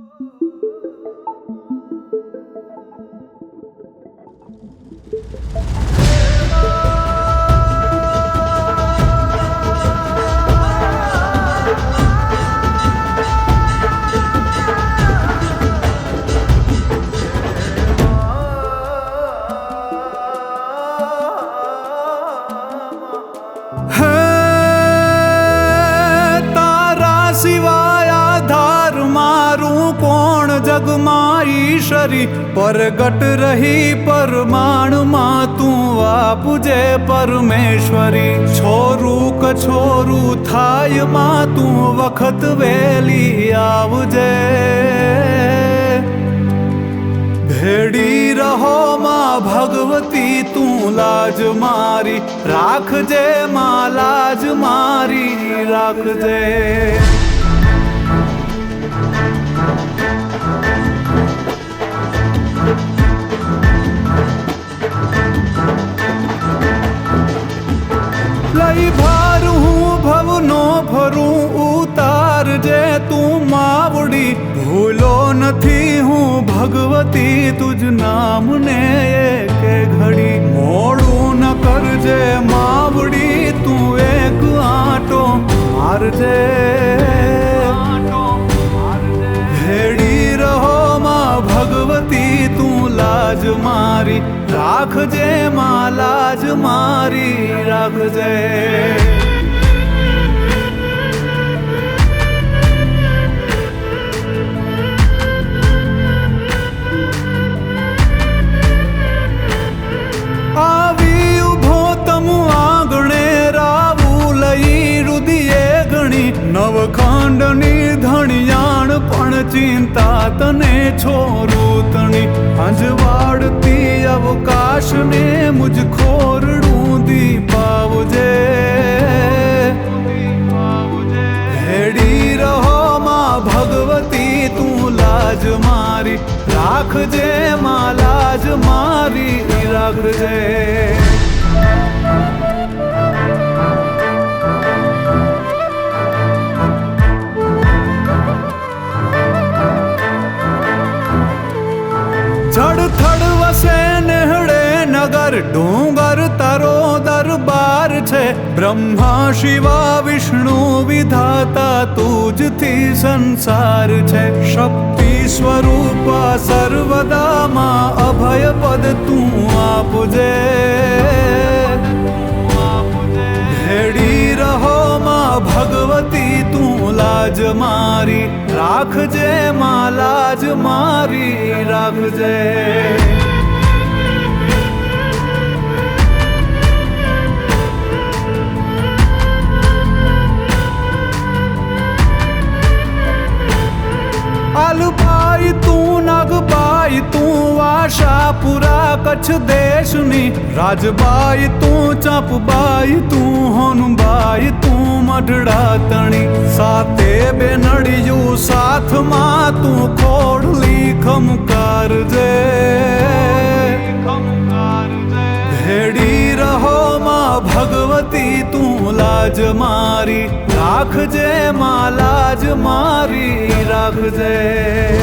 oh. જગમાં ઈશ્વરી પરગટ રહી પરમાણમાં તું વાપુજે પરમેશ્વરી. છોરું કછોરું થાયમાં તું વખત વેલી આવજે. ભેડી રહો માં ભગવતી, તું લાજ મારી, રાખજે માં લાજ મારી, રાખજે. લઈ ભાર હું ભવનો ભરું ઉતારજે તું માવડી. ભૂલો નથી હું ભગવતી તુજ નામને એકે લાજ મારી રાખજે માં લાજ મારી રાખજે નવખંડની ધણિયાણ પણ ચિંતા તને છોરું તમ अंजवाड़ ती अवकाश ने मुझको ढूंढी पावजे रहो माँ भगवती तू लाज मारी राख जे माँ लाज मारी राख जे जड़ थड़ वसे नेहड़े नगर डूंगर तरो दरबार छे। ब्रह्मा शिवा विष्णु विधाता तूज थी संसार छे। शक्ति स्वरूपदा मा अभय पद तू आपुजे अभयपदी रहो मा भगवती तू লাজ মারি রাখ যে মা লাজ মারি রাখ যে आलू पाई तू आशा पूरा कच्छ देशनी राज बाई तू चप बाई तू તું તણી સાથે બે નડિયું સાથમાં તું ખોડલી ખમકારજે ભેડી રહો માં ભગવતી તું લાજ મારી. રાખજે માં લાજ મારી, રાખજે.